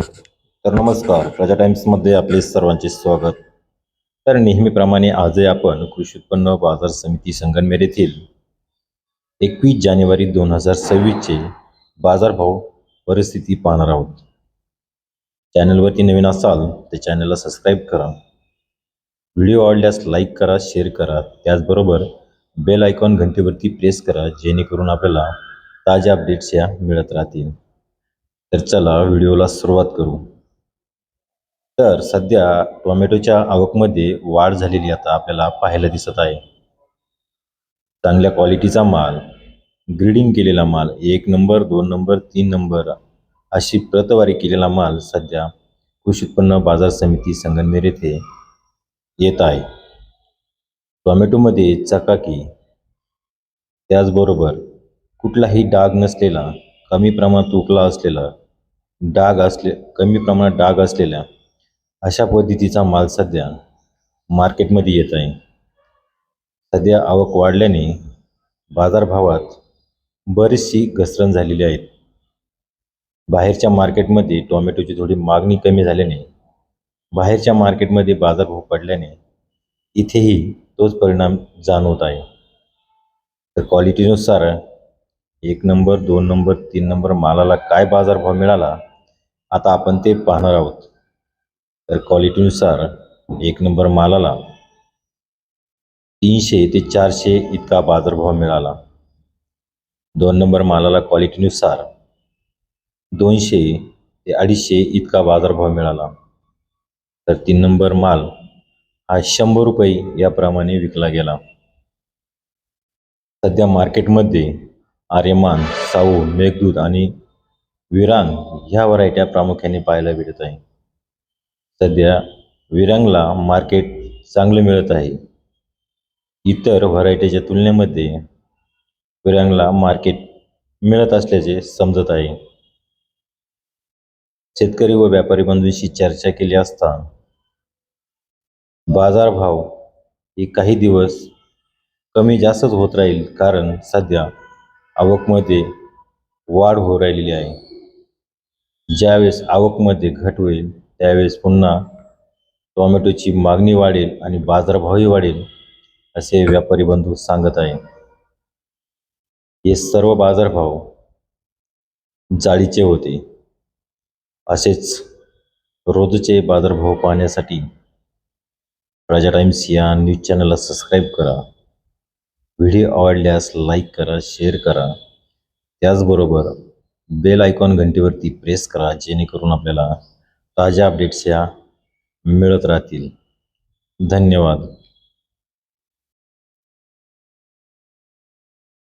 तर नमस्कार प्रजा टाइम्समध्ये आपले सर्वांचे स्वागत. तर नेहमीप्रमाणे आजही आपण कृषी उत्पन्न बाजार समिती संगनमेर येथील एकवीस जानेवारी दोन हजार सव्वीसचे बाजारभाव परिस्थिती पाहणार आहोत. चॅनलवरती नवीन असाल तर चॅनलला सबस्क्राईब करा. व्हिडिओ आवडल्यास लाईक करा शेअर करा. त्याचबरोबर बेल आयकॉन घंटेवरती प्रेस करा जेणेकरून आपल्याला ताज्या अपडेट्स या मिळत राहतील. तर चला व्हिडिओला सुरुवात करू. तर सध्या टोमॅटोच्या आवकमध्ये वाढ झालेली आता आपल्याला पाहायला दिसत आहे. चांगल्या क्वालिटीचा माल ग्रीडिंग केलेला माल एक नंबर दोन नंबर तीन नंबर अशी प्रतवारी केलेला माल सध्या कृषी उत्पन्न बाजार समिती संगमनेर येथे येत आहे. टोमॅटोमध्ये चकाकी त्याचबरोबर कुठलाही डाग नसलेला कमी प्रमाणात उकला असलेला डाग असले कमी प्रमाणात डाग असलेल्या अशा पद्धतीचा माल सध्या मार्केटमध्ये येत आहे. सध्या आवक वाढल्याने बाजारभावात बरीचशी घसरण झालेली आहे. बाहेरच्या मार्केटमध्ये टोमॅटोची थोडी मागणी कमी झाल्याने बाहेरच्या मार्केटमध्ये बाजारभाव पडल्याने इथेही तोच परिणाम जाणवत आहे. तर क्वालिटीनुसार एक नंबर दोन नंबर तीन नंबर मालाला काय बाजारभाव मिळाला आता आपण ते पाहणार आहोत. तर क्वालिटीनुसार एक नंबर मालाला तीनशे ते चारशे इतका बाजारभाव मिळाला. दोन नंबर मालाला क्वालिटीनुसार दोनशे ते अडीचशे इतका बाजारभाव मिळाला. तर तीन नंबर माल हा शंभर रुपये याप्रमाणे विकला गेला. सध्या मार्केटमध्ये आर्यमान साऊ मेघदूत आणि विरांग ह्या व्हरायट्या प्रामुख्याने पाहायला भेटत आहे. सध्या विरांगला मार्केट चांगलं मिळत आहे. इतर व्हरायटीच्या तुलनेमध्ये विरांगला मार्केट मिळत असल्याचे समजत आहे. शेतकरी व व्यापारी बंधूंशी चर्चा केली असता बाजारभाव हे काही दिवस कमी जास्तच होत राहील कारण सध्या आवकमध्ये वाढ होऊ राहिलेली आहे. ज्यावेळेस आवकमध्ये घट होईल त्यावेळेस पुन्हा टोमॅटोची मागणी वाढेल आणि बाजारभावही वाढेल असे व्यापारी बंधू सांगत आहे हे सर्व बाजारभाव जाळीचे होते. असेच रोजचे बाजारभाव पाहण्यासाठी प्रजा टाइम्स या न्यूज चॅनलला सबस्क्राईब करा. व्हिडिओ आवडल्यास लाईक करा शेअर करा. त्याचबरोबर बेल आयकॉन घंटीवरती प्रेस करा जेणेकरून आपल्याला ताज्या अपडेट्स या मिळत राहतील. धन्यवाद.